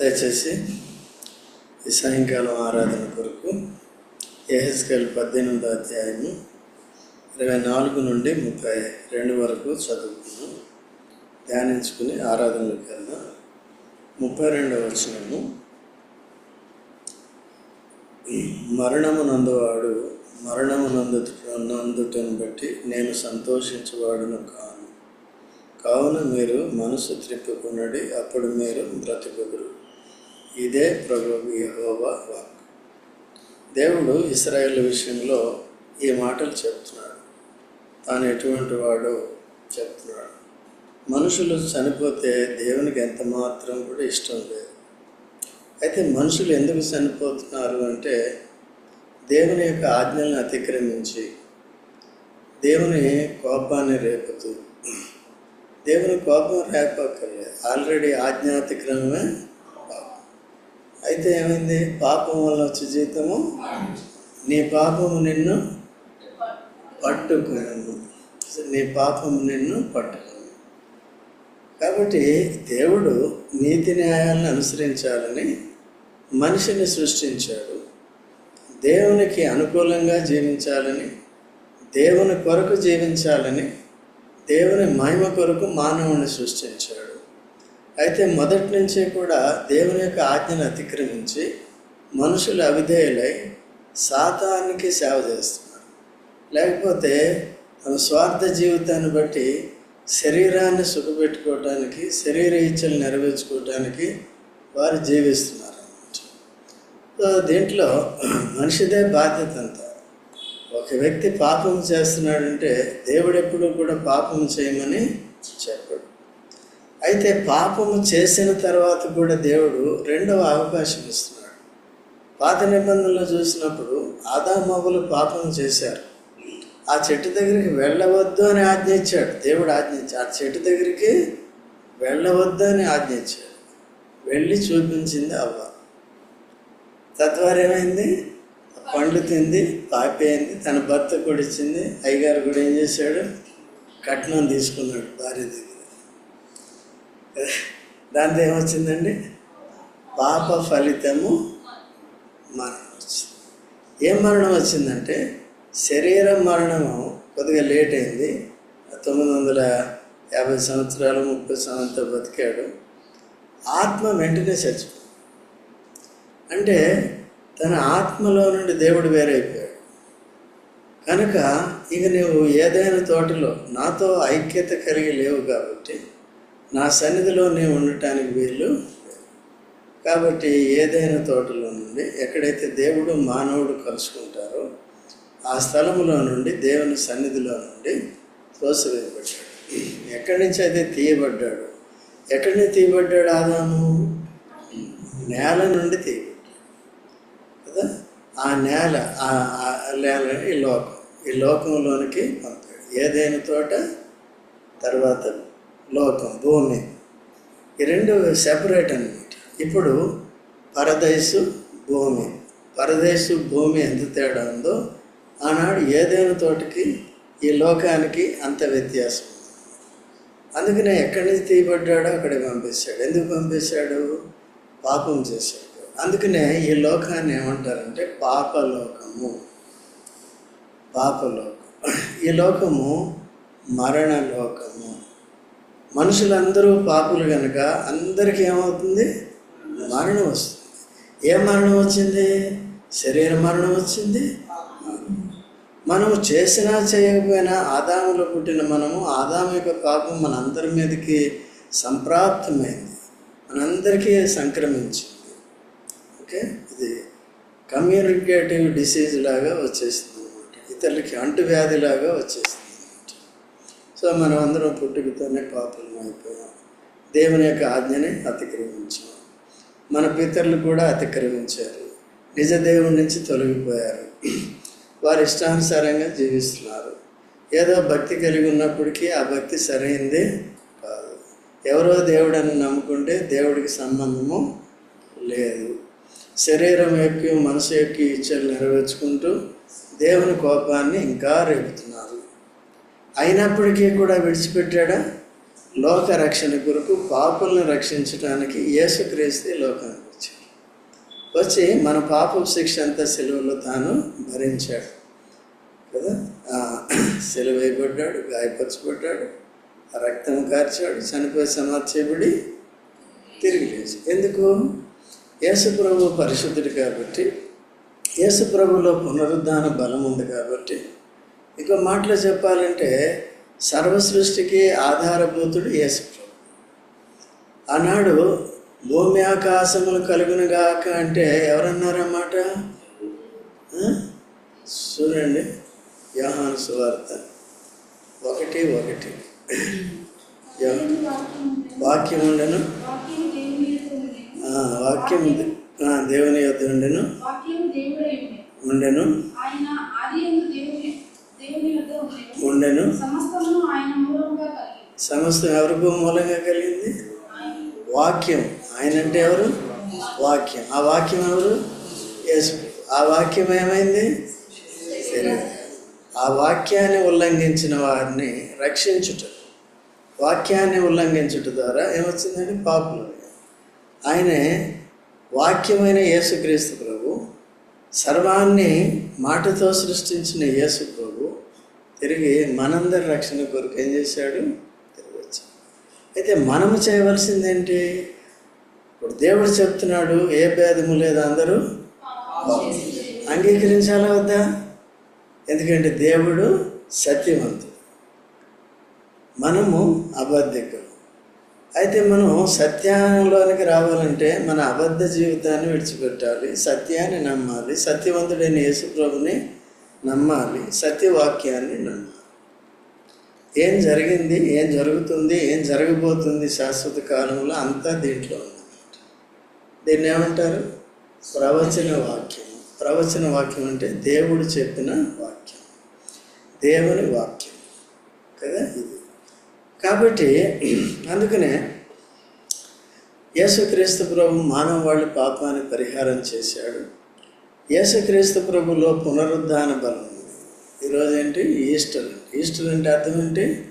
దయచేసి ఈ సాయంకాలం ఆరాధన కొరకు ఏహెచ్కెల్ పద్దెనిమిదో అధ్యాయము ఇరవై నాలుగు నుండి ముప్పై రెండు వరకు చదువుకున్నాం ధ్యానించుకుని ఆరాధనలోకి వెళ్దాం. ముప్పై రెండవ వచనము. మరణము నందువాడు మరణము నందు నందుటను బట్టి నేను సంతోషించేవాడును కాను. కావున మీరు మనసు త్రిప్పుకున్నది అప్పుడు మీరు బ్రతుకుదురు. ఇదే ప్రభు యహోవా వాక్ దేవుడు ఇస్రాయేల్ విషయంలో ఈ మాటలు చెప్తున్నాడు. తాను ఎటువంటి వాడో చెప్తున్నాడు. మనుషులు చనిపోతే దేవునికి ఎంత మాత్రం కూడా ఇష్టం లేదు. అయితే మనుషులు ఎందుకు చనిపోతున్నారు అంటే దేవుని యొక్క ఆజ్ఞలను అతిక్రమించి దేవుని కోపాన్ని రేపుతూ దేవుని కోపం రేపక్కర్లేదు ఆల్రెడీ ఆజ్ఞాతిక్రమమే పాపం. అయితే ఏమైంది? పాపం వల్ల వచ్చే జీతము నీ పాపము నిన్ను పట్టుకును నీ పాపము నిన్ను పట్టుకును కాబట్టి దేవుడు నీతి న్యాయాలను అనుసరించాలని మనిషిని సృష్టించాడు. దేవునికి అనుకూలంగా జీవించాలని దేవుని కొరకు జీవించాలని దేవుని మహిమ కొరకు మానవుని సృష్టించాడు. అయితే మొదటి నుంచి కూడా దేవుని యొక్క ఆజ్ఞను అతిక్రమించి మనుషులు అవిధేయులై సాతానికి సేవ చేస్తున్నారు. లేకపోతే తమ స్వార్థ జీవితాన్ని బట్టి శరీరాన్ని సుఖపెట్టుకోవటానికి శరీర ఇచ్చలు నెరవేర్చుకోవటానికి వారు జీవిస్తున్నారు దీంట్లో మనిషిదే బాధ్యత అంతా. ఒక వ్యక్తి పాపం చేస్తున్నాడంటే దేవుడు ఎప్పుడు కూడా పాపం చేయమని చెప్పాడు. అయితే పాపము చేసిన తర్వాత కూడా దేవుడు రెండవ అవకాశం ఇస్తున్నాడు. పాత నిబంధనలు చూసినప్పుడు ఆదామవులు పాపం చేశారు. ఆ చెట్టు దగ్గరికి వెళ్ళవద్దు అని ఆజ్ఞ ఇచ్చాడు. దేవుడు ఆజ్ఞ ఇచ్చాడు ఆ చెట్టు దగ్గరికి వెళ్ళవద్దు అని ఆజ్ఞ ఇచ్చాడు. వెళ్ళి చూపించింది అవ్వ. తద్వారా ఏమైంది పండ్లు తింది పాపేయింది తన భర్త కూడా ఇచ్చింది. అయ్యగారు కూడా ఏం చేశాడు? కట్నం తీసుకున్నాడు భార్య దగ్గర. దాంతో ఏమొచ్చిందండి? పాప ఫలితము మరణం వచ్చింది ఏం మరణం వచ్చిందంటే శరీర మరణము కొద్దిగా లేట్ అయింది. తొమ్మిది వందల యాభై సంవత్సరాలు ముప్పై సంవత్సరాలు బతికాడు. ఆత్మ వెంటనే చచ్చిపోయింది. అంటే తన ఆత్మలో నుండి దేవుడు వేరైపోయాడు. కనుక ఇక నువ్వు ఏదైనా తోటలో నాతో ఐక్యత కలిగి లేవు కాబట్టి నా సన్నిధిలో నేను ఉండటానికి వీలు కాబట్టి ఏదైనా తోటలో నుండి ఎక్కడైతే దేవుడు మానవుడు కలుసుకుంటారో ఆ స్థలంలో నుండి దేవుని సన్నిధిలో నుండి త్రోసివేయబడ్డాడు ఎక్కడి నుంచి అయితే తీయబడ్డాడు ఎక్కడి నుంచి తీయబడ్డాడు ఆదాము? నేల నుండి తీయబడ్డాడు. కదా ఆ నేల ఆ నేల ఈ లోకం. ఈ లోకంలోనికి పంపాడు. ఏదైనా తోట తర్వాత లోకం భూమి. ఈ రెండు సెపరేట్ అనమాట ఇప్పుడు పరదేశు భూమి. పరదేశు భూమి ఎంత తేడా ఉందో ఆనాడు ఏదైనా తోటకి ఈ లోకానికి అంత వ్యత్యాసం అందుకనే ఎక్కడి నుంచి తీయబడ్డాడో అక్కడికి పంపించాడు ఎందుకు పంపించాడు పాపం చేశాడు. అందుకనే ఈ లోకాన్ని ఏమంటారంటే పాపలోకము. పాపలోకం. ఈ లోకము మరణ లోకము మనుషులందరూ పాపులు కనుక అందరికీ ఏమవుతుంది? మరణం వస్తుంది. ఏ మరణం వచ్చింది? శరీర మరణం వచ్చింది? మనము చేసినా చేయకపోయినా ఆదాములో పుట్టిన మనము ఆదాము యొక్క పాపం మనందరి మీదకి సంప్రాప్తమైంది. మనందరికీ సంక్రమించింది. ఓకే ఇది కమ్యూనికేటివ్ డిసీజ్ లాగా వచ్చేసింది అనమాట ఇతరులకి అంటువ్యాధి లాగా వచ్చేసింది అనమాట సో మనం అందరం పుట్టుకతోనే పాపలం అయిపోయాం. దేవుని యొక్క ఆజ్ఞని అతిక్రమించాం. మన పితరులు కూడా అతిక్రమించారు. నిజ దేవుడి నుంచి తొలగిపోయారు. వారి ఇష్టానుసారంగా జీవిస్తున్నారు. ఏదో భక్తి కలిగి ఉన్నప్పటికీ ఆ భక్తి సరైంది కాదు. ఎవరో దేవుడని నమ్ముకుంటే దేవుడికి సంబంధము లేదు. శరీరం యొక్క మనసు యొక్క ఇచ్చలు నెరవేర్చుకుంటూ దేవుని కోపాన్ని ఇంకా రేపుతున్నారు. అయినప్పటికీ కూడా విడిచిపెట్టాడా? లోక రక్షణ కొరకు పాపులను రక్షించడానికి యేసుక్రీస్తు లోకానికి వచ్చాడు. వచ్చి మన పాప శిక్ష అంతా సెలవులో తాను భరించాడు. కదా? ఆ, సెలవు గాయపరచబడ్డాడు రక్తం కార్చాడు చనిపోయి సమాధి చేయబడి తిరిగి లేచి. ఎందుకు? యేసుప్రభు పరిశుద్ధుడు కాబట్టి యేసుప్రభులో పునరుద్ధాన బలం ఉంది కాబట్టి ఇంకో మాటలో చెప్పాలంటే సర్వ సృష్టికి ఆధారభూతుడు యేసుప్రభు. ఆనాడు భూమి ఆకాశములు కలుగునుగాక అంటే ఎవరన్నారన్నమాట? చూడండి యోహాను సువార్త. ఒకటి ఒకటి. వాక్యం ఉండను వాక్యం దేవుని యొక్క ఉండెను. ఉండెను. ఉండెను. సమస్తం ఎవరికి మూలంగా కలిగింది? వాక్యం. ఆయన అంటే ఎవరు? వాక్యం. ఆ వాక్యం ఎవరు? ఆ వాక్యం ఏమైంది. ఆ వాక్యాన్ని ఉల్లంఘించిన వారిని రక్షించుట. వాక్యాన్ని ఉల్లంఘించుట ద్వారా ఏమొచ్చిందండి? పాపులు. ఆయనే వాక్యమైన యేసుక్రీస్తు ప్రభు సర్వాన్ని మాటతో సృష్టించిన యేసు ప్రభు తిరిగి మనందరి రక్షణ కొరకు ఏం చేశాడు? తిరిగి వచ్చాడు. అయితే మనము చేయవలసింది ఏంటి ఇప్పుడు దేవుడు చెప్తున్నాడు ఏ భేదము లేదు అందరూ అంగీకరించాలా వద్దా? ఎందుకంటే దేవుడు సత్యవంతుడు. మనము అబద్ధికులు. అయితే మనం సత్యంలోనికి రావాలంటే మన అబద్ధ జీవితాన్ని విడిచిపెట్టాలి. సత్యాన్ని నమ్మాలి. సత్యవంతుడైన యేసుప్రభుని నమ్మాలి. సత్యవాక్యాన్ని నమ్మాలి. ఏం జరిగింది? ఏం జరుగుతుంది? ఏం జరగబోతుంది శాశ్వత కాలంలో అంతా దీంట్లో ఉందన్నమాట. దీన్ని ఏమంటారు? ప్రవచన వాక్యం. ప్రవచన వాక్యం అంటే దేవుడు చెప్పిన వాక్యం. దేవుని వాక్యం. కదా ఇది? కాబట్టి అందుకనే యేసుక్రీస్తు ప్రభు మానవాళి పాపాన్ని పరిహారం చేశాడు. యేసుక్రీస్తు ప్రభులో పునరుద్ధాన బలం ఉంది. ఈరోజు ఏంటి? ఈస్టర్. ఈస్టర్ అంటే అర్థం ఏంటి?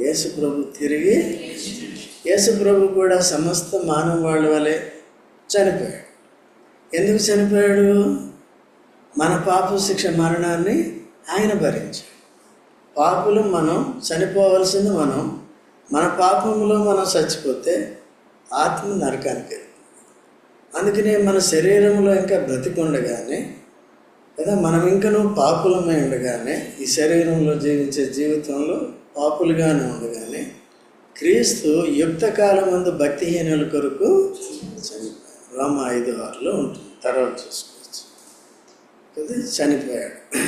యేసు ప్రభు తిరిగి యేసు ప్రభు కూడా సమస్త మానవాళి వలె చనిపోయాడు. ఎందుకు చనిపోయాడు? మన పాప శిక్ష మరణాన్ని ఆయన భరించాడు. పాపులు మనం చనిపోవలసింది మనం మన పాపంలో మనం చచ్చిపోతే ఆత్మ నరకానికి వెళ్తుంది. అందుకనే మన శరీరంలో ఇంకా బ్రతికుండగానే లేదా మనం ఇంకనూ పాపులమై ఉండగానే ఈ శరీరంలో జీవించే జీవితంలో పాపులుగానే ఉండగానే క్రీస్తు యుక్త కాలం ముందు భక్తిహీనుల కొరకు చనిపోయాడు. రోమ ఐదు ఆరులో ఉంటుంది. తర్వాత చూసుకోవచ్చు. కదా చనిపోయాడు.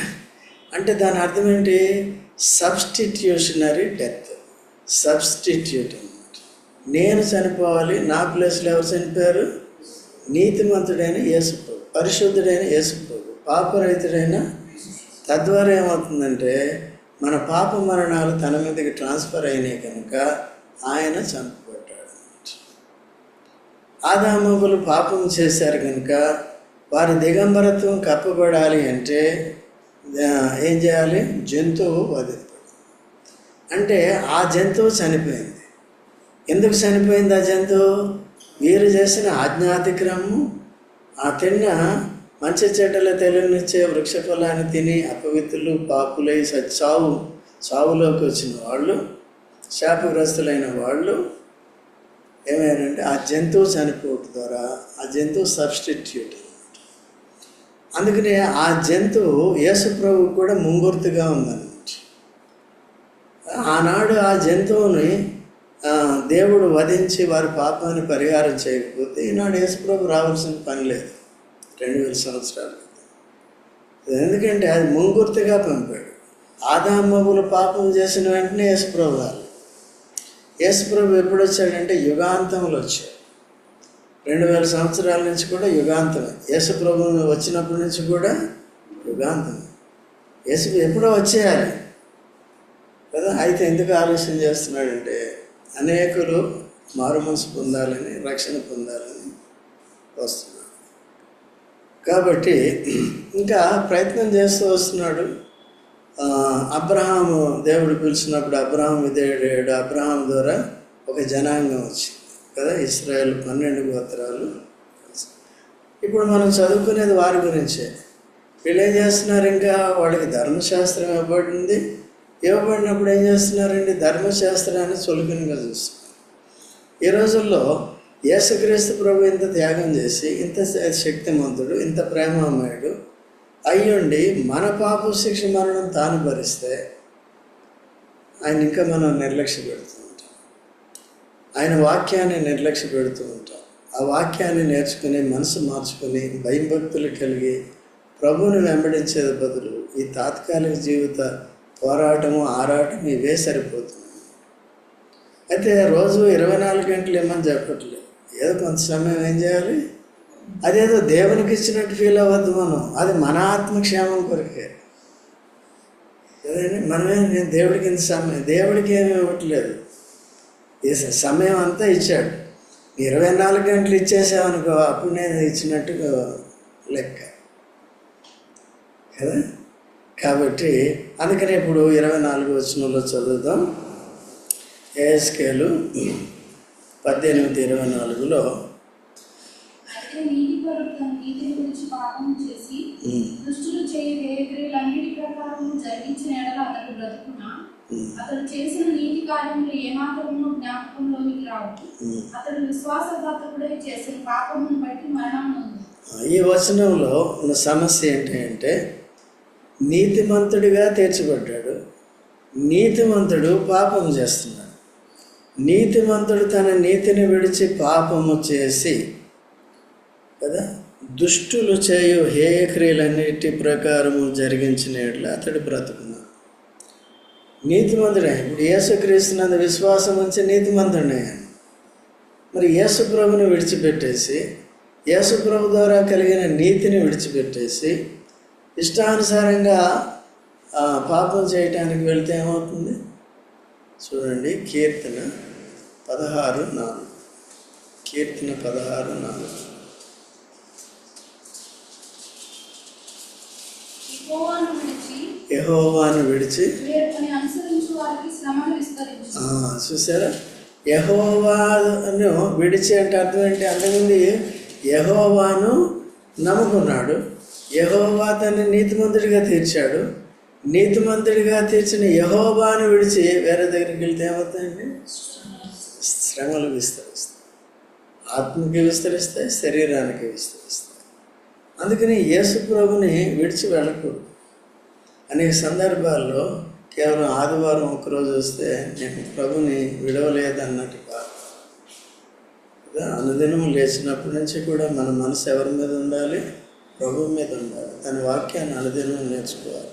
అంటే దాని అర్థం ఏంటి? సబ్స్టిట్యూషనరీ డెత్ సబ్స్టిట్యూట్ అనమాట నేను చనిపోవాలి నా ప్లేస్లో ఎవరు చనిపోయారు? నీతిమంతుడైన యేసుప్రభు పరిశుద్ధుడైన యేసుప్రభు పాపరహితుడైన తద్వారా ఏమవుతుందంటే మన పాప మరణాలు తన మీదకి ట్రాన్స్ఫర్ అయినాయి కనుక ఆయన చంపబడ్డాడు ఆదామగులు పాపం చేశారు కనుక వారి దిగంబరత్వం కప్పబడాలి అంటే ఏం చేయాలి? జంతువు వదిలి అంటే ఆ జంతువు చనిపోయింది. ఎందుకు చనిపోయింది ఆ జంతువు? వీరు చేసిన ఆజ్ఞాతిక్రమము ఆ తిన్న మంచి చెడ్డల తెలియనిచ్చే వృక్ష ఫలాన్ని తిని అపవిత్రులు పాపులై స- చావు చావులోకి వచ్చిన వాళ్ళు శాపగ్రస్తులైన వాళ్ళు ఏమైనారంటే ఆ జంతువు చనిపోవటం ద్వారా ఆ జంతువు సబ్స్టిట్యూట్ అందుకనే ఆ జంతువు యేసుప్రభు కూడా ముంగుర్తుగా ఉందన్నమాట ఆనాడు ఆ జంతువుని దేవుడు వధించి వారి పాపాన్ని పరిహారం చేయకపోతే ఈనాడు యేసుప్రభు రావాల్సిన పని లేదు. రెండు వేల సంవత్సరాలు. ఎందుకంటే అది ముంగుర్తిగా పంపాడు. ఆదామవులు పాపం చేసిన వెంటనే యేసుప్రభు రాలి యేసుప్రభు ఎప్పుడు వచ్చాడంటే యుగాంతంలో వచ్చాడు. రెండు వేల సంవత్సరాల నుంచి కూడా యుగాంతమే. యేసుప్రభు వచ్చినప్పటి నుంచి కూడా యుగాంతమే. యేసు ఎప్పుడో వచ్చేయాలి. కదా అయితే ఎందుకు ఆలోచన చేస్తున్నాడంటే అనేకులు మారుమనసు పొందాలని రక్షణ పొందాలని వస్తున్నాడు. కాబట్టి ఇంకా ప్రయత్నం చేస్తూ వస్తున్నాడు. అబ్రహాము దేవుడు పిలిచినప్పుడు అబ్రహాం విధేయుడు అబ్రహాం ద్వారా ఒక జనాంగం వచ్చింది కదా ఇస్రాయల్ పన్నెండు గోత్రాలు ఇప్పుడు మనం చదువుకునేది వారి గురించే. వీళ్ళు ఏం చేస్తున్నారు ఇంకా? వాళ్ళకి ధర్మశాస్త్రం ఇవ్వబడింది. ఇవ్వబడినప్పుడు ఏం చేస్తున్నారండి? ధర్మశాస్త్రాన్ని చులకనగా చూస్తున్నారు. ఈ రోజుల్లో యేసుక్రీస్తు ప్రభు ఇంత త్యాగం చేసి ఇంత శక్తిమంతుడు ఇంత ప్రేమమయుడు అయ్యుండి మన పాప శిక్ష మరణం తాను భరిస్తే ఆయన ఇంకా మనం నిర్లక్ష్య పెడుతూ ఉంటాం. ఆయన వాక్యాన్ని నిర్లక్ష్య పెడుతూ ఉంటాం. ఆ వాక్యాన్ని నేర్చుకుని మనసు మార్చుకుని భయం భక్తులు కలిగి ప్రభువుని వెంబడించే బదులు ఈ తాత్కాలిక జీవిత పోరాటము ఆరాటం ఇవే సరిపోతుంది. అయితే రోజు ఇరవై నాలుగు గంటలు ఏమని చెప్పట్లేదు. ఏదో కొంత సమయం ఏం చేయాలి? అదేదో దేవునికి ఇచ్చినట్టు ఫీల్ అవ్వద్దు మనం. అది మన ఆత్మక్షేమం కొరకే. కదండి మనమే నేను దేవుడికి ఇంత సమయం దేవుడికి ఏమి ఇవ్వట్లేదు. ఈ సమయం అంతా ఇచ్చాడు. ఇరవై నాలుగు గంటలు ఇచ్చేసామనుకో అప్పుడు నేను ఇచ్చినట్టు లెక్క. కదా? కాబట్టి అందుకని ఇప్పుడు ఇరవై నాలుగు వచనంలో చదువుదాం. ఏఎస్కేలు పద్దెనిమిది ఇరవై నాలుగులో దుష్టులు చేయ జరిగించిన ఎడల అతడు చేసిన నీతి కార్యములు ఏమాత్రము జ్ఞాపకంలోనికి రావు. ఉమ్. అతడు విశ్వాసఘాతకుడై చేసిన పాపమును బట్టి మరణం ఈ వచనంలో ఉన్న సమస్య ఏంటి అంటే నీతిమంతుడిగా తీర్చబడ్డాడు నీతిమంతుడు పాపం చేస్తున్నాడు. నీతిమంతుడు తన నీతిని విడిచి పాపము చేసి కదా? దుష్టులు చేయు హేయక్రియలన్నిటి ప్రకారము జరిగించిన అతడు బ్రతుకున్నాడు. నీతిమంతుడే ఇప్పుడు యేసుక్రీస్తునందు విశ్వాసం ఉంచి నీతిమంతుడే మరి యేసుప్రభుని విడిచిపెట్టేసి యేసుప్రభు ద్వారా కలిగిన నీతిని విడిచిపెట్టేసి ఇష్టానుసారంగా పాపం చేయటానికి వెళ్తే ఏమవుతుంది? చూడండి కీర్తన పదహారు నాలుగు. కీర్తన పదహారు నాలుగు. యెహోవాను విడిచి చూసారా యహోవాను విడిచి అంటే అర్థం ఏంటి? అంతకుముందు యహోవాను నమ్ముకున్నాడు. యహోవా తన్ని నీతిమంతుడిగా తీర్చాడు. నీతిమంతుడిగా తీర్చిన యహోబాను విడిచి వేరే దగ్గరికి వెళ్తే ఏమవుతాయండి? శ్రమలు విస్తరిస్తాయి. ఆత్మకి విస్తరిస్తాయి శరీరానికి విస్తరిస్తాయి. అందుకని యేసు ప్రభుని విడిచి వెళ్ళకూడదు. అనేక సందర్భాల్లో కేవలం ఆదివారం ఒకరోజు వస్తే నేను ప్రభుని విడవలేదన్నట్టు కాదు. అనుదినం లేచినప్పటి నుంచి కూడా మన మనసు ఎవరి మీద ఉండాలి? ప్రభు మీద ఉండాలి తన వాక్యాన్ని అనుదినం నేర్చుకోవాలి.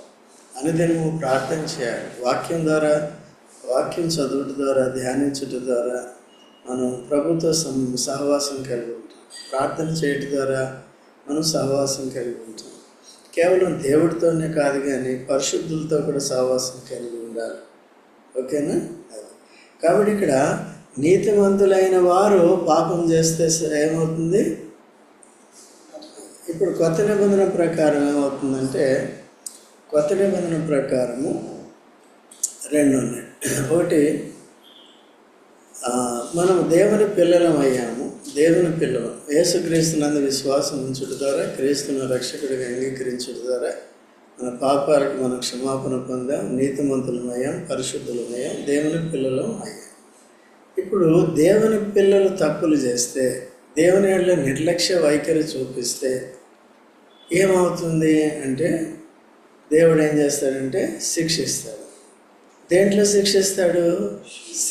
అనుదినము ప్రార్థన చేయాలి. వాక్యం ద్వారా వాక్యం చదువుట ద్వారా ధ్యానించుట ద్వారా మనం ప్రభుతో సం సహవాసం కలిగి ఉంటాం. ప్రార్థన చేయటం ద్వారా మనం సహవాసం కలిగి ఉంటాం. కేవలం దేవుడితోనే కాదు కానీ పరిశుద్ధులతో కూడా సహవాసం కలిగి ఉండాలి. ఓకేనా? అది. కాబట్టి ఇక్కడ నీతిమంతులైన వారు పాపం చేస్తే ఏమవుతుంది? ఇప్పుడు కొత్త నిబంధన ప్రకారం ఏమవుతుందంటే కొత్త నిబంధన ప్రకారము రెండు ఉన్నాయి. ఒకటి మనం దేవుని పిల్లలం అయ్యాము. దేవుని పిల్లలం. యేసుక్రీస్తునందు విశ్వాసం ఉంచుట ద్వారా క్రీస్తును రక్షకుడిగా అంగీకరించుట ద్వారా మన పాపాలకు మనం క్షమాపణ పొందాం నీతిమంతులమయ్యాం పరిశుద్ధులమయ్యాం దేవుని పిల్లలం అయ్యాం. ఇప్పుడు దేవుని పిల్లలు తప్పులు చేస్తే దేవుని ఏళ్ళ నిర్లక్ష్య వైఖరి చూపిస్తే ఏమవుతుంది అంటే దేవుడు ఏం చేస్తాడంటే శిక్షిస్తాడు. దేంట్లో శిక్షిస్తాడు?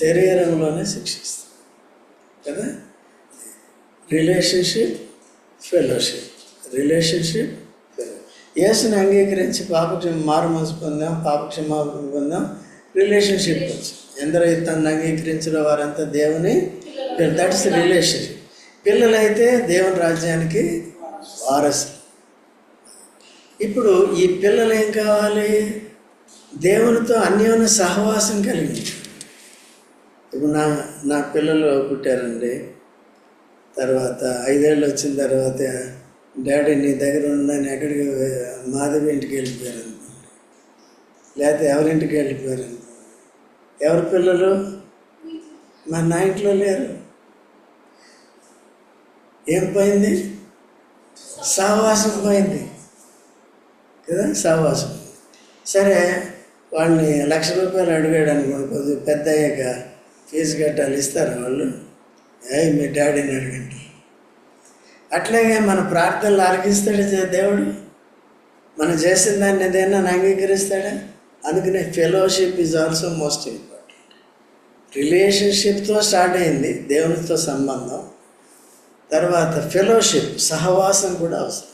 శరీరంలోనే శిక్షిస్తాడు. కదా? రిలేషన్షిప్ ఫెలోషిప్ రిలేషన్షిప్ యేసుని అంగీకరించి పాపక్షమ మారు మనసు పొందాం పాపక్షమాపణ పొందాం రిలేషన్షిప్ వచ్చింది ఎందరో తను అంగీకరించిన వారంతా దేవుని దట్స్ రిలేషన్షిప్ పిల్లలైతే దేవుని రాజ్యానికి వారసు ఇప్పుడు ఈ పిల్లలు ఏం కావాలి? దేవునితో అన్యోన్య సహవాసం కలిగి. ఇప్పుడు నా నా పిల్లలు పుట్టారండి. తర్వాత ఐదేళ్ళు వచ్చిన తర్వాత డాడీ నీ దగ్గర ఉన్నాను ఎక్కడికి మాధవి ఇంటికి వెళ్ళిపోయారు లేకపోతే ఎవరింటికి వెళ్ళిపోయారు ఎవరి పిల్లలు? మా నా ఇంట్లో లేరు. ఏం పోయింది సావాసం పోయింది. కదా సహవాసం సరే వాళ్ళని లక్ష రూపాయలు అడిగాడు అనుకోండి కొద్దిగా పెద్ద అయ్యాక ఫీజు కట్టాలి ఇస్తారు వాళ్ళు? ఏ మీ డాడీని అడగండి. అట్లాగే మన ప్రార్థనలు ఆలకిస్తాడు దేవుడు. మనం చేసిన దాన్ని ఏదైనా అంగీకరిస్తాడా? అందుకనే fellowship is also most important రిలేషన్షిప్తో start అయింది దేవునితో సంబంధం. తర్వాత ఫెలోషిప్ సహవాసం కూడా అవసరం.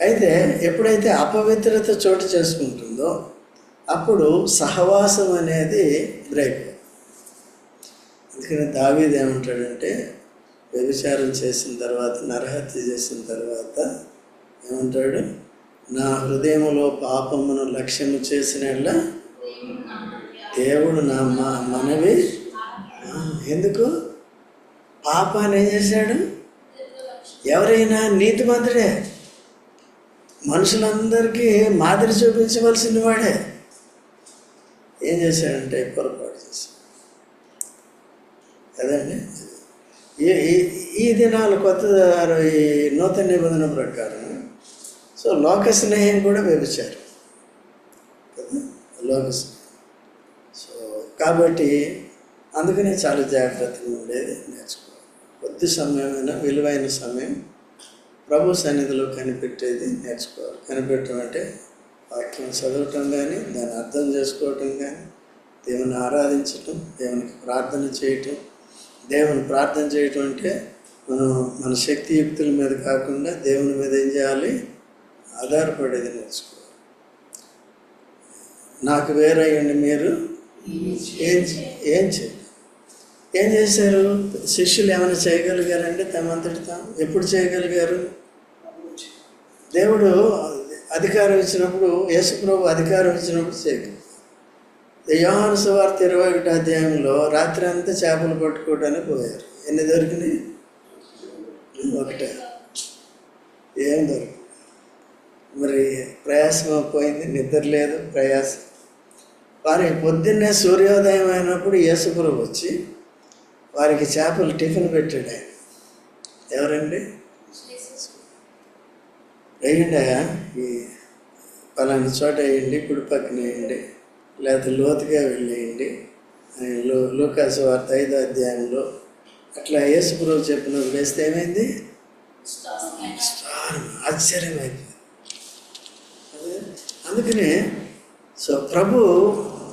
అయితే ఎప్పుడైతే అపవిత్రత చోటు చేసుకుంటుందో అప్పుడు సహవాసం అనేది బ్రేక్. అందుకని దావీది ఏమంటాడంటే వ్యభిచారం చేసిన తర్వాత నరహత్య చేసిన తర్వాత ఏమంటాడు? నా హృదయంలో పాపమును లక్ష్యము చేసిన దేవుడు నా మా మనవి. ఎందుకు? పాపాన్ని ఏం చేశాడు? ఎవరైనా నీతిమంతుడే. మనుషులందరికీ మాదిరి చూపించవలసిన వాడే. ఏం చేశాడంటే పొరపాటు చేశాడు. కదండి ఈ ఈ- దినాలు కొత్త ఈ నూతన నిబంధన ప్రకారం సో లోక స్నేహం కూడా వ్యభిచారం కదా? లోక సో కాబట్టి అందుకనే చాలా జాగ్రత్తగా ఉండేది నేర్చుకోవాలి. కొద్ది సమయమైనా విలువైన సమయం ప్రభు సన్నిధిలో కనిపెట్టేది నేర్చుకోవాలి. కనిపెట్టడం అంటే వాక్యం చదవటం కానీ దాన్ని అర్థం చేసుకోవటం కానీ దేవుని ఆరాధించటం దేవునికి ప్రార్థన చేయటం. దేవుని ప్రార్థన చేయటం అంటే మనం మన శక్తియుక్తుల మీద కాకుండా దేవుని మీద ఏం చేయాలి? ఆధారపడేది నేర్చుకోవాలి. నాకు వేరయ్యండి మీరు? ఏం ఏం చేయాలి ఏం చేశారు? శిష్యులు ఏమైనా చేయగలిగారంటే తమంతటి తాము ఎప్పుడు చేయగలిగారు? దేవుడు అధికారం ఇచ్చినప్పుడు యేసుప్రభు అధికారం ఇచ్చినప్పుడు చేయగలిగారు. యోహాను సువార్త ఇరవై ఒకటి అధ్యాయంలో రాత్రి అంతా చేపలు పట్టుకోవడానికి పోయారు. ఎన్ని దొరికినాయి? ఒకటే. ఏం దొరికి మరి ప్రయాసం పోయింది? నిద్ర లేదు ప్రయాసం. వారి పొద్దున్నే సూర్యోదయం అయినప్పుడు యేసుప్రభు వచ్చి వారికి చేపలు టిఫిన్ పెట్టాడు ఆయన. ఎవరండి? వేయండి ఈ పలాని చోట వేయండి కుడి పక్కన వేయండి లేకపోతే లోతుగా వెళ్ళేయండి. లో లూకాసు వార్త ఐదో అధ్యాయంలో అట్లా యేసుప్రభు చెప్పిన వేస్తే ఏమైంది? స్టార్ ఆశ్చర్యం అయిపోయింది అందుకనే సో ప్రభు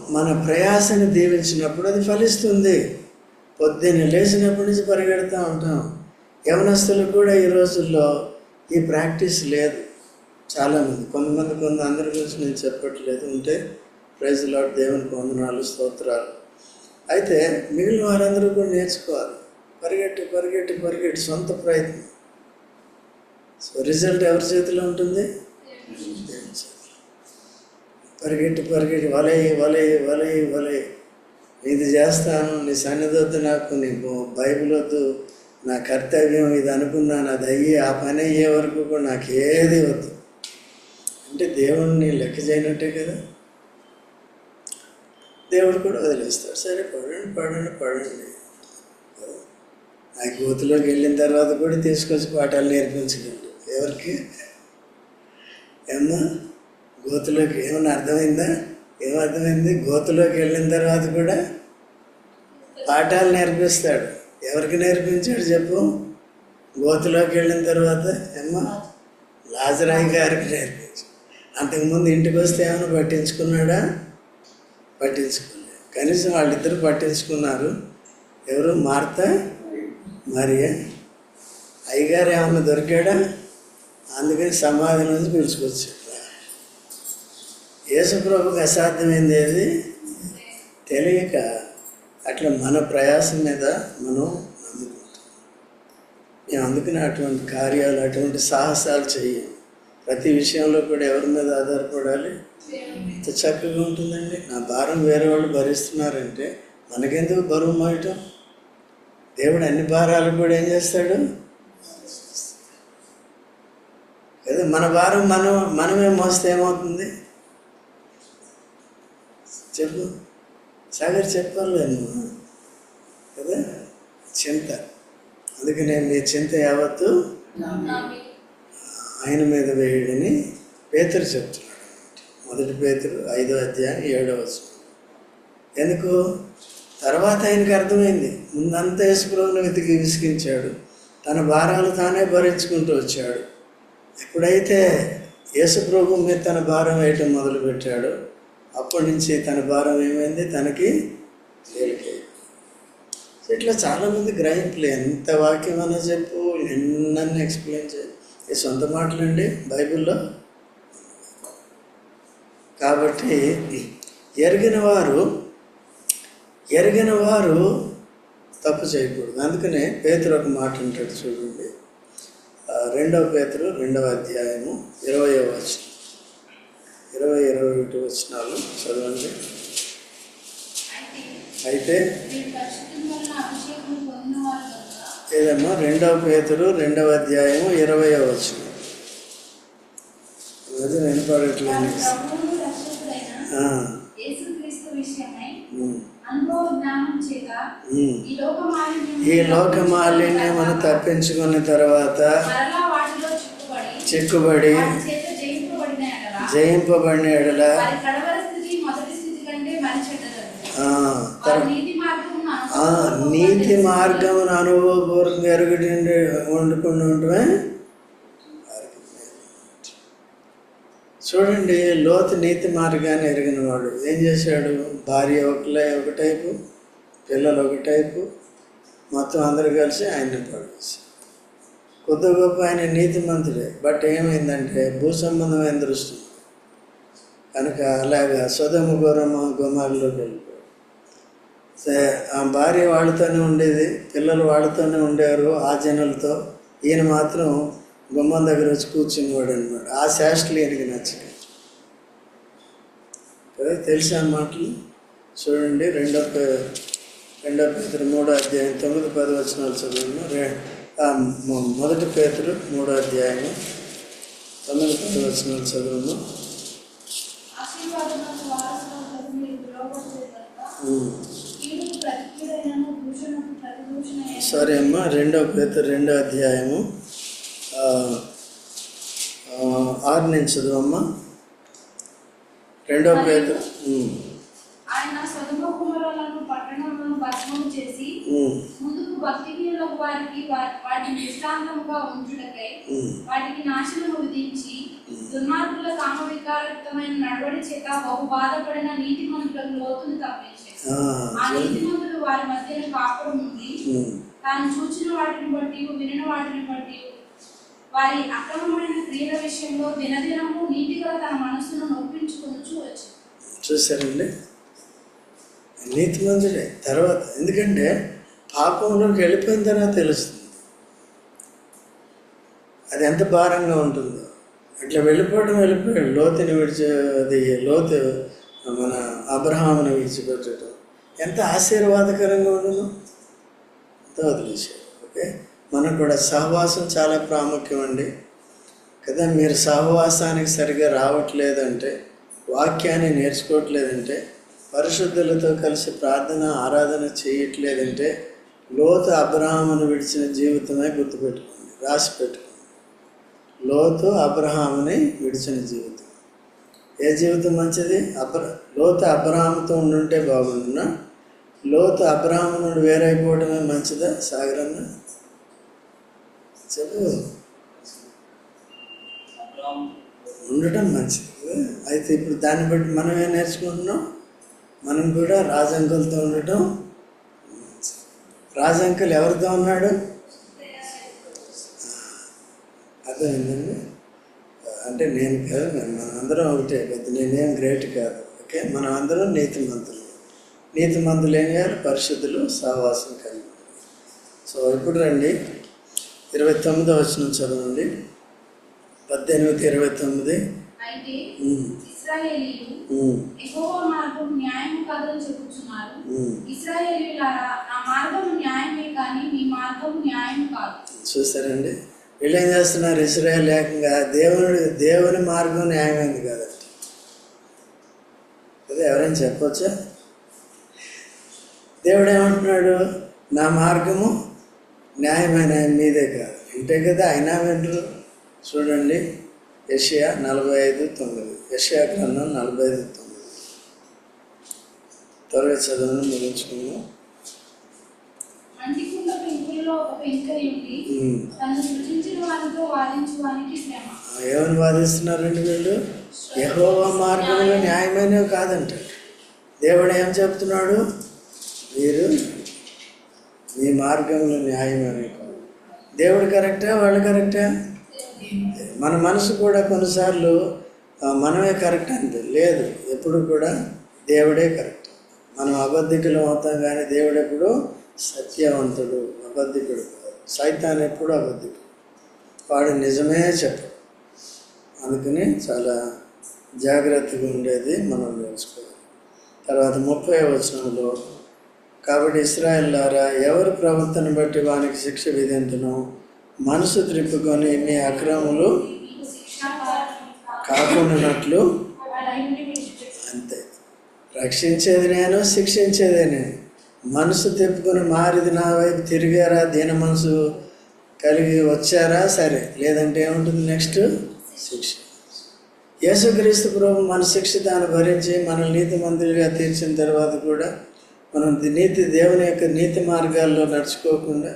మన ప్రయాసని దీవించినప్పుడు అది ఫలిస్తుంది. పొద్దున్న లేచినప్పటి నుంచి పరిగెడుతూ ఉంటాం. యవనస్తులకు కూడా ఈ రోజుల్లో ఈ ప్రాక్టీస్ లేదు. చాలామంది కొంతమంది కొంత అందరి గురించి నేను చెప్పట్లేదు. ఉంటే ప్రైజ్ లాడ్ దేవునికి వందనాలు స్తోత్రాలు. అయితే మిగిలిన వారందరూ కూడా నేర్చుకోవాలి. పరిగెట్టి పరిగెట్టి పరిగెట్టి సొంత ప్రయత్నం. సో రిజల్ట్ ఎవరి చేతిలో ఉంటుంది? దేవుని. పరిగెట్టి పరిగెట్టి వలే వలే వలే వలే ఇది చేస్తాను నీ సన్నిధి వద్దు నాకు నీ బైబిల్ వద్దు నా కర్తవ్యం ఇది అనుకున్నాను అది అయ్యి ఆ పని అయ్యే వరకు కూడా నాకు ఏది వద్దు. అంటే దేవుణ్ణి లెక్క చేయనట్టే కదా. దేవుడు కూడా వదిలేస్తాడు. సరే పడండి పడండి పడండి. ఆ గోతులోకి వెళ్ళిన తర్వాత కూడా తీసుకొచ్చి పాఠాలు నేర్పించగలడు ఎవరికి? ఏమన్నా గోతులోకి ఏమన్నా అర్థమైందా? ఏమర్థమైంది? గోతులోకి వెళ్ళిన తర్వాత కూడా పాఠాలు నేర్పిస్తాడు. ఎవరికి నేర్పించాడు చెప్పు? గోతులోకి వెళ్ళిన తర్వాత ఏమో లాజరాయి గారికి నేర్పించాడు అంతకుముందు ఇంటికి వస్తే ఏమైనా పట్టించుకున్నాడా? పట్టించుకోలేదు కనీసం వాళ్ళిద్దరు పట్టించుకున్నారు. ఎవరు? మార్త? మరియా? అయ్యగారు ఏమన్నా దొరికాడా? అందుకని సమాధి నుంచి పిలుచుకొచ్చాడు. యేసుప్రభుకి అసాధ్యమైంది ఏది? తెలియక అట్లా మన ప్రయాసం మీద మనం నమ్ముకుంటాం మేము అందుకని అటువంటి కార్యాలు అటువంటి సాహసాలు చెయ్యం ప్రతి విషయంలో కూడా ఎవరి మీద ఆధారపడాలి? ఎంత చక్కగా ఉంటుందండి. నా భారం వేరే వాళ్ళు భరిస్తున్నారంటే మనకెందుకు బరువు మోయటం? దేవుడు అన్ని భారాలు కూడా ఏం చేస్తాడు? కదా మన భారం మనం మనమే మోస్తే ఏమవుతుంది? చెప్పు. సాగర్ చెప్పాలి నువ్వు. కదా? చింత. అందుకనే మీ చింత యావత్తు ఆయన మీద వేయడని పేతురు చెప్తున్నాడు మొదటి పేతురు ఐదో అధ్యాయం ఏడో వచనం. ఎందుకు? తర్వాత ఆయనకి అర్థమైంది. ముందంతా యేసుప్రభుని వెతికి విసిగించాడు. తన భారాలు తానే భరించుకుంటూ వచ్చాడు. ఎప్పుడైతే యేసుప్రభు మీద తన భారం వేయటం మొదలుపెట్టాడో అప్పటి నుంచి తన భారం ఏమైంది? తనకి తేలికైంది సో ఇట్లా చాలామంది గ్రహింపులు ఎంత వాక్యం అన్నా చెప్పు ఎన్నన్నీ ఎక్స్ప్లెయిన్ చేయాలి ఈ సొంత మాటలండి బైబిల్లో? కాబట్టి ఎరిగిన వారు ఎరిగిన వారు తప్పు చేయకూడదు. అందుకనే పేతురు ఒక మాట అంటాడు చూడండి. రెండవ పేతురు రెండవ అధ్యాయము ఇరవయో వచనం. ఇరవై ఇరవై ఒకటి వచనాలు చదవండి. అయితే ఏదమ్మా? రెండవ పేతురు రెండవ అధ్యాయము ఇరవై అనుభవ జ్ఞానం చేత ఉమ్. ఈ లోక మాలిన్యమును తప్పించుకున్న తర్వాత చిక్కుబడి జయింపబడిన ఎడల నీతి మార్గమును మార్గమును అనుభవపూర్వకంగా ఎరుగుడి వండుకుని ఉండటమే మేలు. చూడండి లోతు నీతి మార్గాన్ని ఎరిగిన వాడు. ఏం చేశాడు? భార్య ఒకలే ఒక టైపు పిల్లలు ఒక టైపు మొత్తం అందరు కలిసి ఆయన్ని పడేసి కొద్ది గొప్ప ఆయన నీతిమంతుడే. బట్ ఏమైందంటే భూ సంబంధమైన దృష్టి. కనుక అలాగా సుధమ గొరమ గుమారిలోకి వెళ్ళిపోయాడు ఆ భార్య వాళ్ళతోనే ఉండేది పిల్లలు వాళ్ళతోనే ఉండేవారు ఆ జనులతో. ఈయన మాత్రం గుమ్మం దగ్గర వచ్చి కూర్చునేవాడు అనమాట ఆ శాస్త్రులు ఈయనకి నచ్చక. కదా తెలిసి మాటలు? చూడండి రెండో రెండో పేతురు మూడో అధ్యాయం తొమ్మిది పది వచనాలు చదివాము మొదటి పేతురు మూడో అధ్యాయం తొమ్మిది పది వచనాలు చదువును సరే అమ్మా రెండో పేతురు రెండో అధ్యాయము. ఆరు నుంచి చదువమ్మా రెండో పేతురు ఆయన సొదుమ కుమరులను పట్టణములను భస్మము చేసి ముందుకు భక్తిహీనులకు వారికి వాటిని దృష్టాంతముగా ఉంచుటకై ఉమ్. వాటికి నాశనము విధించి దుర్మార్గుల కామవికారయుక్తమైన నడవడి చేత బహు బాధపడిన నీతిమంతులకు లోతును తప్పించారు ఆ. నీతిమంతులు వారి మధ్యన కాపురం ఉమ్, తాను చూచిన వాటిని బట్టి వినిన వాటిని బట్టి వారి అక్రమమైన క్రియల విషయంలో దినదినము నీతిగా తన మనస్సును నొప్పించుకొనుచు వచ్చింది. చూసారండి నీతిమంతుడే తర్వాత ఎందుకంటే పాపంలోకి వెళ్ళిపోయిన తర్వాత తెలుస్తుంది. అది ఎంత భారంగా ఉంటుందో. అట్లా వెళ్ళిపోవడం వెళ్ళిపోయాడు లోతుని విడిచి అది లోతు మన అబ్రహాముని విడిచిపెట్టడం. ఎంత ఆశీర్వాదకరంగా ఉండదు అంతా వదిలేసాడు ఓకే? మనకు కూడా సహవాసం చాలా ప్రాముఖ్యం అండి. కదా మీరు సహవాసానికి సరిగా రావట్లేదంటే వాక్యాన్ని నేర్చుకోవట్లేదంటే పరిశుద్ధులతో కలిసి ప్రార్థన ఆరాధన చేయట్లేదంటే లోతు అబ్రహామును విడిచిన జీవితమే గుర్తుపెట్టుకోండి రాసి పెట్టుకోండి లోతు అబ్రహాముని విడిచిన జీవితం. ఏ జీవితం మంచిది? అబ్ర లోతు అబ్రహాముతో ఉండుంటే బాగుండునా? లోతు అబ్రహాము నుండి వేరైపోవడమే మంచిదా? సాగరన్న? చెప్పు. ఉండటం మంచిది. అయితే ఇప్పుడు దాన్ని బట్టి మనం ఏం నేర్చుకుంటున్నాం? మనం కూడా రాజంకులతో ఉండటం రాజంకుల్ ఎవరితో ఉన్నాడు? అర్థమైందండి? అంటే నేను కాదు మనం అందరం ఒకటే పెద్ద నేనేం గ్రేట్ కాదు ఓకే? మనం అందరం నీతిమంతులు. నీతిమంతులు ఏం చేయాలి? పరిశుద్ధులు సహవాసం కలిగి. సో ఇప్పుడు రండి. ఇరవై తొమ్మిదో వచ్చిన చదవండి. పద్దెనిమిది ఇరవై తొమ్మిది. ఇస్రాయేలీలు ఉమ్, యెహోవా మార్గం న్యాయం కాదని చెప్పుచున్నారు. ఉమ్. ఇస్రాయేలీలారా నా మార్గం న్యాయమే కానీ మీ మార్గం న్యాయం కాదు. చూసారండి వీళ్ళు ఏం చేస్తున్నారు? ఇస్రాయల్ ఏకంగా దేవుని దేవుని మార్గం న్యాయమైంది కాదండి. అదే ఎవరైనా చెప్పొచ్చా? దేవుడు ఏమంటున్నాడు? నా మార్గము న్యాయమైన మీదే కాదు. ఇంటే కదా? అయినా వినరు చూడండి. యషియా నలభై ఐదు తొమ్మిది. యషియా గ్రంథం నలభై ఐదు తొమ్మిది. త్వరగా చదువును ముగించుకుందాం. శ్రమ. ఏమని వాదిస్తున్నారండి వీళ్ళు? యహోవా మార్గంలో న్యాయమైనవి కాదంట. దేవుడు ఏం చెప్తున్నాడు? మీరు మీ మార్గంలో న్యాయమైనవి కాదు. దేవుడు కరెక్టా? వాళ్ళు కరెక్టా? మన మనసు కూడా కొన్నిసార్లు మనమే కరెక్ట్ అంటే లేదు ఎప్పుడు కూడా దేవుడే కరెక్ట్. మనం అబద్ధికులు అవుతాం కానీ దేవుడు ఎప్పుడు సత్యవంతుడు అబద్ధికుడు సైతాన్ ఎప్పుడు అబద్ధికుడు. వాడు నిజమే చెప్పడు. అందుకని చాలా జాగ్రత్తగా ఉండేది మనం నేర్చుకోవాలి. తర్వాత ముప్పై వచనంలో కాబట్టి ఇస్రాయల్లారా ఎవరి ప్రవర్తన బట్టి వానికి శిక్ష విధించను మనసు త్రిప్పుకొని మీ అక్రములు కాకుండానట్లు అంతే. రక్షించేది నేను శిక్షించేదే నేను. మనసు తిప్పుకొని మారిది నా వైపు తిరిగారా దీని మనసు కలిగి వచ్చారా? సరే. లేదంటే ఏముంటుంది నెక్స్ట్? శిక్ష. యేసుక్రీస్తు ప్రభు మన శిక్ష తాను భరించి మన నీతి మంత్రులుగా తీర్చిన తర్వాత కూడా మనం నీతి దేవుని యొక్క నీతి మార్గాల్లో నడుచుకోకుండా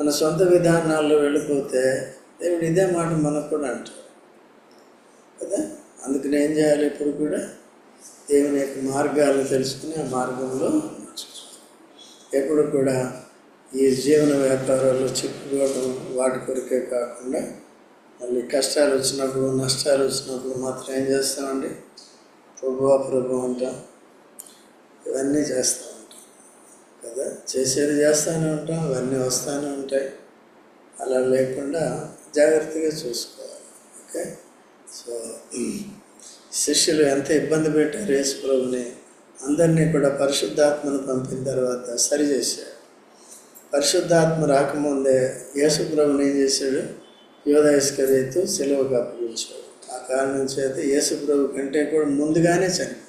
మన సొంత విధానాల్లో వెళ్ళిపోతే దేవుడు ఇదే మాట మనకు కూడా అంటాడు. కదా? అందుకని ఏం చేయాలి ఇప్పుడు కూడా? దేవుని యొక్క మార్గాలు తెలుసుకుని ఆ మార్గంలో ఎప్పుడు కూడా ఈ జీవన వ్యాపారాల్లో చిక్కుకోవడం వాటి కొరకే కాకుండా మళ్ళీ కష్టాలు వచ్చినప్పుడు నష్టాలు వచ్చినప్పుడు మాత్రం ఏం చేస్తామండి? ప్రభు ప్రభు అంటాం. ఇవన్నీ చేస్తాం. కదా? చేసేది చేస్తూనే ఉంటాం అవన్నీ వస్తూనే ఉంటాయి. అలా లేకుండా జాగ్రత్తగా చూసుకోవాలి ఓకే? సో శిష్యులు ఎంత ఇబ్బంది పెట్టారు యేసు ప్రభుని అందరినీ కూడా పరిశుద్ధాత్మను పంపిన తర్వాత సరిచేశాడు పరిశుద్ధాత్మ రాకముందే యేసు ప్రభుని ఏం చేశాడు? యోధ ఇస్కరేతు సెలవుకు అప్పగించాడు. ఆ కారణం చేత యేసు ప్రభు కంటే కూడా ముందుగానే చనిపోయాడు.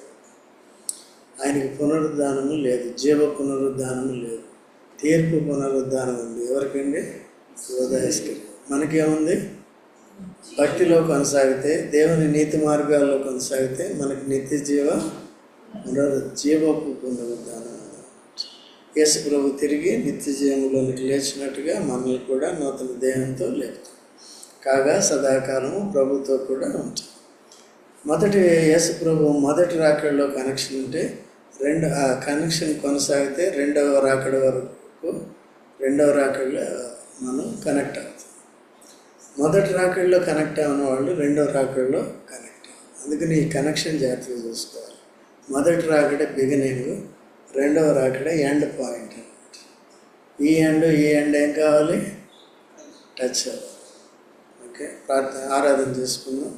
ఆయనకి పునరుద్ధానము లేదు జీవ పునరుద్ధానము లేదు. తీర్పు పునరుద్ధానం ఉంది. ఎవరికండి? యోధ మనకేముంది? భక్తిలో కొనసాగితే దేవుని నీతి మార్గాల్లో కొనసాగితే మనకి నిత్య జీవ పునరు జీవపు పునరుద్ధానం యేసు ప్రభు తిరిగి నిత్య జీవంలోనికి లేచినట్టుగా మనల్ని కూడా నూతన దేహంతో లేపుతాం కాగా సదాకాలము ప్రభుతో కూడా ఉంటాం మొదటి యేసు ప్రభు మొదటి రాకడలో కనెక్షన్ ఉంటే రెండు ఆ కనెక్షన్ కొనసాగితే రెండవ రాకడ వరకు రెండవ రాకడలో మనం కనెక్ట్ అవుతాం. మొదటి రాకడలో కనెక్ట్ అయిన వాళ్ళు రెండవ రాకడలో కనెక్ట్ అవ్వాలి అందుకని ఈ కనెక్షన్ జాగ్రత్తగా చూసుకోవాలి. మొదటి రాకడే బిగినింగ్ రెండవ రాకడే ఎండ్ పాయింట్ ఈ ఎండ్ ఈ ఎండ్ ఏం కావాలి? టచ్ అవ్వాలి ఓకే ప్రార్థన ఆరాధన చేసుకుందాం.